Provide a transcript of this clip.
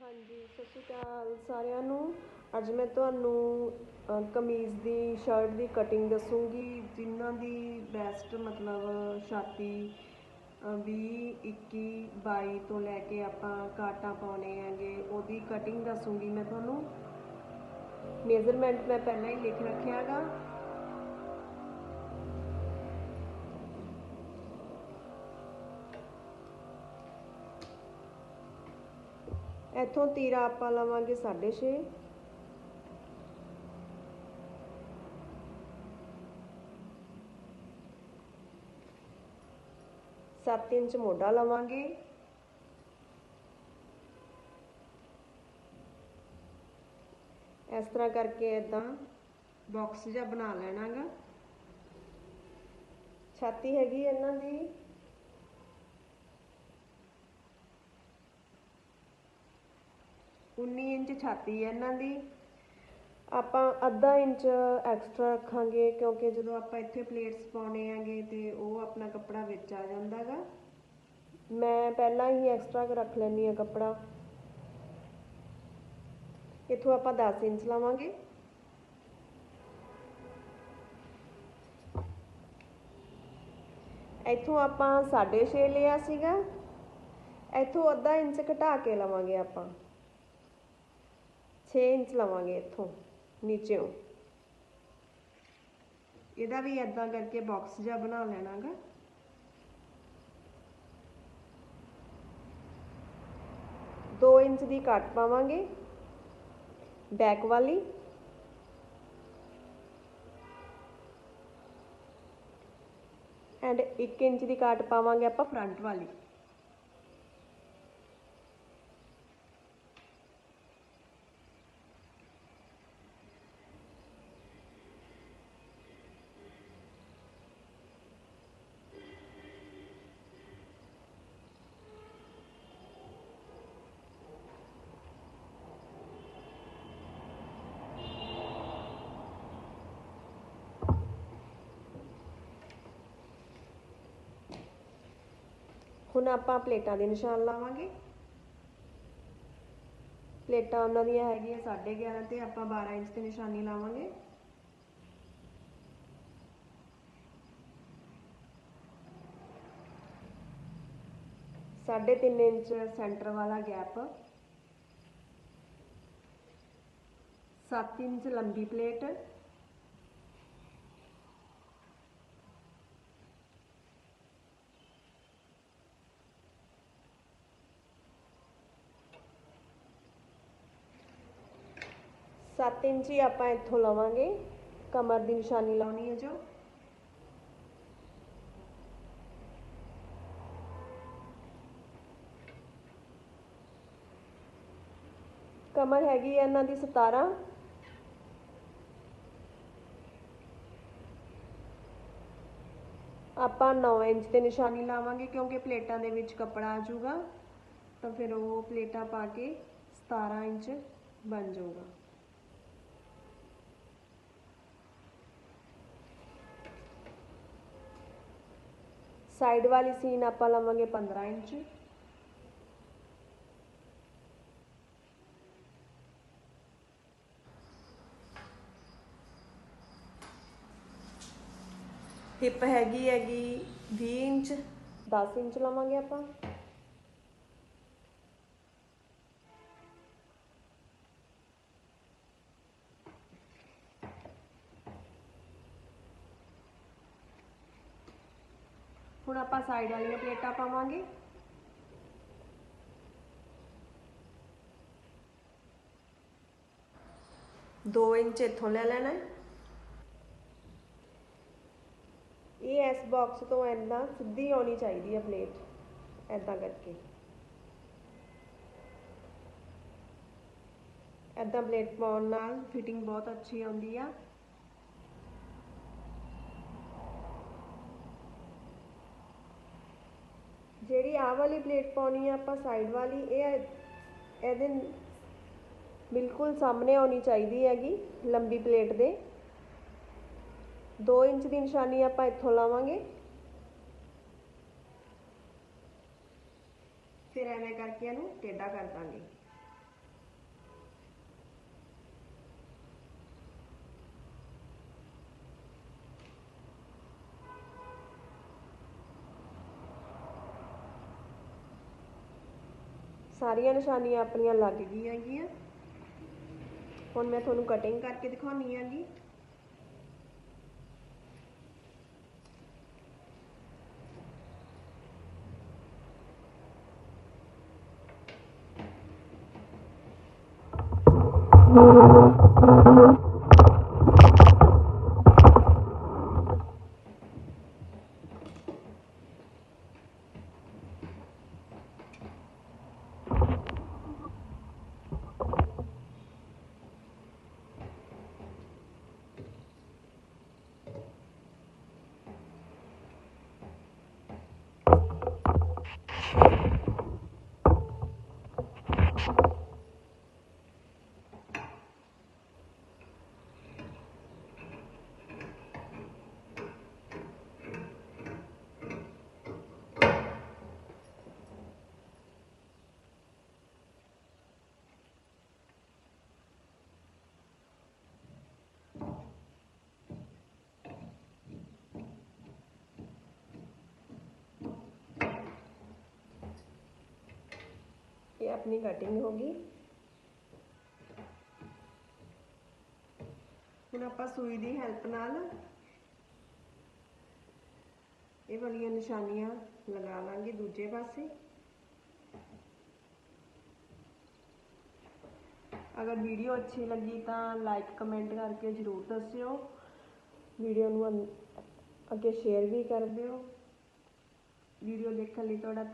ਹਾਂਜੀ ਸਤਿ ਸ਼੍ਰੀ ਅਕਾਲ ਸਾਰਿਆਂ ਨੂੰ। ਅੱਜ ਮੈਂ ਤੁਹਾਨੂੰ ਅ, ਕਮੀਜ਼ ਦੀ ਸ਼ਰਟ ਦੀ ਕਟਿੰਗ ਦੱਸੂੰਗੀ ਜਿਨ੍ਹਾਂ ਦੀ ਬੈਸਟ ਮਤਲਬ ਛਾਤੀ ਅ, 20 21 22 ਤੋਂ ਲੈ ਕੇ ਆਪਾਂ ਕਾਟਾਂ ਪਾਉਣੇ ਹੈਗੇ ਉਹਦੀ ਕਟਿੰਗ ਦੱਸੂੰਗੀ ਮੈਂ ਤੁਹਾਨੂੰ। ਮੇਜ਼ਰਮੈਂਟ ਮੈਂ ਪਹਿਲਾਂ ਹੀ ਲਿਖ ਰੱਖਿਆਗਾ। ਇੱਥੋਂ ਤੀਰਾ ਆਪਾਂ ਲਵਾਂਗੇ 6.5 7 ਇੰਚ ਮੋਢਾ ਲਵਾਂਗੇ। ਇਸ ਤਰ੍ਹਾਂ ਕਰਕੇ ਇਦਾਂ ਬਾਕਸ ਜਿਹਾ ਬਣਾ ਲੈਣਾਗਾ। ਛਾਤੀ ਹੈਗੀ ਇਹਨਾਂ ਦੀ। ਉੱਨੀ ਇੰਚ ਛਾਤੀ ਹੈ ਇਹਨਾਂ ਦੀ। ਆਪਾਂ ਅੱਧਾ ਇੰਚ ਐਕਸਟਰਾ ਰੱਖਾਂਗੇ ਕਿਉਂਕਿ ਜਦੋਂ ਆਪਾਂ ਇੱਥੇ ਪਲੇਟਸ ਪਾਉਣੇ ਆਂਗੇ ਤੇ ਉਹ ਆਪਣਾ ਕੱਪੜਾ ਵਿੱਚ ਆ ਜਾਂਦਾਗਾ। ਮੈਂ ਪਹਿਲਾਂ ਹੀ ਐਕਸਟਰਾ ਰੱਖ ਲੈਣੀ ਆ ਕੱਪੜਾ। ਇਥੋਂ ਆਪਾਂ 10 ਇੰਚ ਲਾਵਾਂਗੇ। ਇੱਥੋਂ ਆਪਾਂ 6.5 ਲਿਆ ਸੀਗਾ। ਇੱਥੋਂ ਅੱਧਾ ਇੰਚ ਘਟਾ ਕੇ ਲਵਾਂਗੇ ਆਪਾਂ। 6 ਇੰਚ ਲਵਾਂਗੇ ਇੱਥੋਂ ਨੀਚੇੋਂ। ਇਹਦਾ ਵੀ ਇਦਾਂ ਕਰਕੇ ਬਾਕਸ ਜਿਹਾ ਬਣਾ ਲੈਣਾਗਾ। ਦੋ ਇੰਚ ਦੀ ਕੱਟ ਪਾਵਾਂਗੇ ਬੈਕ ਵਾਲੀ। ਐਂਡ 1 ਇੰਚ ਦੀ ਕਾਟ ਪਾਵਾਂਗੇ ਆਪਾਂ ਫਰੰਟ ਵਾਲੀ। ਹੁਣ ਆਪਾਂ ਪਲੇਟਾਂ ਦੇ ਨਿਸ਼ਾਨ ਲਾਵਾਂਗੇ ਪਲੇਟਾਂ ਉਹਨਾਂ ਦੀਆਂ ਹੈਗੀਆਂ 11.5 ਤੇ ਆਪਾਂ 12 ਇੰਚ ਤੇ ਨਿਸ਼ਾਨੀ ਲਾਵਾਂਗੇ ਸਾਢੇ 3 ਇੰਚ ਸੈਂਟਰ ਵਾਲਾ ਗੈਪ 7 ਇੰਚ ਲੰਬੀ ਪਲੇਟ ਸੱਤ ਇੰਚ ਹੀ ਆਪਾਂ ਇੱਥੋਂ ਲਵਾਂਗੇ। ਕਮਰ ਦੀ ਨਿਸ਼ਾਨੀ ਲਾਉਣੀ ਹੈ ਜੋ। ਕਮਰ ਹੈਗੀ ਹੈ ਇਹਨਾਂ ਦੀ 17 ਆਪਾਂ 9 ਇੰਚ ਤੇ ਨਿਸ਼ਾਨੀ ਲਾਵਾਂਗੇ ਕਿਉਂਕਿ ਪਲੇਟਾਂ ਦੇ ਵਿੱਚ ਕੱਪੜਾ ਆ ਜਾਊਗਾ। ਤਾਂ ਫਿਰ ਉਹ ਪਲੇਟਾਂ ਪਾ ਕੇ 17 ਇੰਚ ਬਣ ਜਾਊਗਾ। ਸਾਈਡ ਵਾਲੀ ਸੀਨ ਆਪਾਂ ਲਵਾਂਗੇ 15 ਇੰਚ। ਹਿਪ ਹੈਗੀ ਹੈਗੀ 20 ਇੰਚ। 10 ਇੰਚ ਲਵਾਂਗੇ ਆਪਾਂ। ਹੁਣ ਆਪਾਂ ਸਾਈਡ ਵਾਲੀਆਂ ਪਲੇਟਾਂ ਪਾਵਾਂਗੇ। ਦੋ ਇੰਚ ਇੱਥੋਂ ਲੈ ਲੈਣਾ ਇਹ ਇਸ ਬਾਕਸ ਤੋਂ ਐਦਾਂ ਸਿੱਧੀ ਆਉਣੀ ਚਾਹੀਦੀ ਹੈ ਪਲੇਟ ਐਦਾਂ ਕਰਕੇ। ਐਦਾਂ ਪਲੇਟ ਪਾਉਣ ਨਾਲ ਫਿਟਿੰਗ ਬਹੁਤ ਅੱਛੀ ਆਉਂਦੀ ਆ। ਜਿਹੜੀ ਆਹ ਵਾਲੀ ਪਲੇਟ ਪਾਉਣੀ ਆ ਆਪਾਂ ਸਾਈਡ ਵਾਲੀ, ਇਹ ਇਹਦੇ ਬਿਲਕੁਲ ਸਾਹਮਣੇ ਆਉਣੀ ਚਾਹੀਦੀ ਹੈਗੀ, ਲੰਬੀ ਪਲੇਟ ਦੇ। 2 ਇੰਚ ਦੀ ਨਿਸ਼ਾਨੀ ਆਪਾਂ ਇੱਥੋਂ ਲਾਵਾਂਗੇ। ਫਿਰ ਐਵੇਂ ਕਰਕੇ ਇਹਨੂੰ ਟੇਢਾ ਕਰ ਦਾਂਗੇ। ਸਾਰੀਆਂ ਨਿਸ਼ਾਨੀਆਂ ਆਪਣੀਆਂ ਲੱਗ ਗਈਆਂ ਗੀਆਂ। ਹੁਣ ਮੈਂ ਤੁਹਾਨੂੰ ਕਟਿੰਗ ਕਰਕੇ ਦਿਖਾਉਣੀ ਹੈਗੀ ਇਹ ਆਪਣੀ ਕਟਿੰਗ ਹੋ ਗਈ। ਹੁਣ ਆਪਾਂ ਸੂਈ ਦੀ ਹੈਲਪ ਨਾਲ ਇਹ ਵਾਲੀਆਂ ਨਿਸ਼ਾਨੀਆਂ ਲਗਾ ਲਾਂਗੇ ਦੂਜੇ ਪਾਸੇ। ਅਗਰ ਵੀਡੀਓ ਅੱਛੀ ਲੱਗੀ ਤਾਂ ਲਾਈਕ ਕਮੈਂਟ ਕਰਕੇ ਜਰੂਰ ਦੱਸਿਓ। ਵੀਡੀਓ ਨੂੰ ਅੱਗੇ ਸ਼ੇਅਰ ਵੀ ਕਰ ਦਿਓ। ਵੀਡੀਓ ਦੇਖਣ ਲਈ ਤੁਹਾਡਾ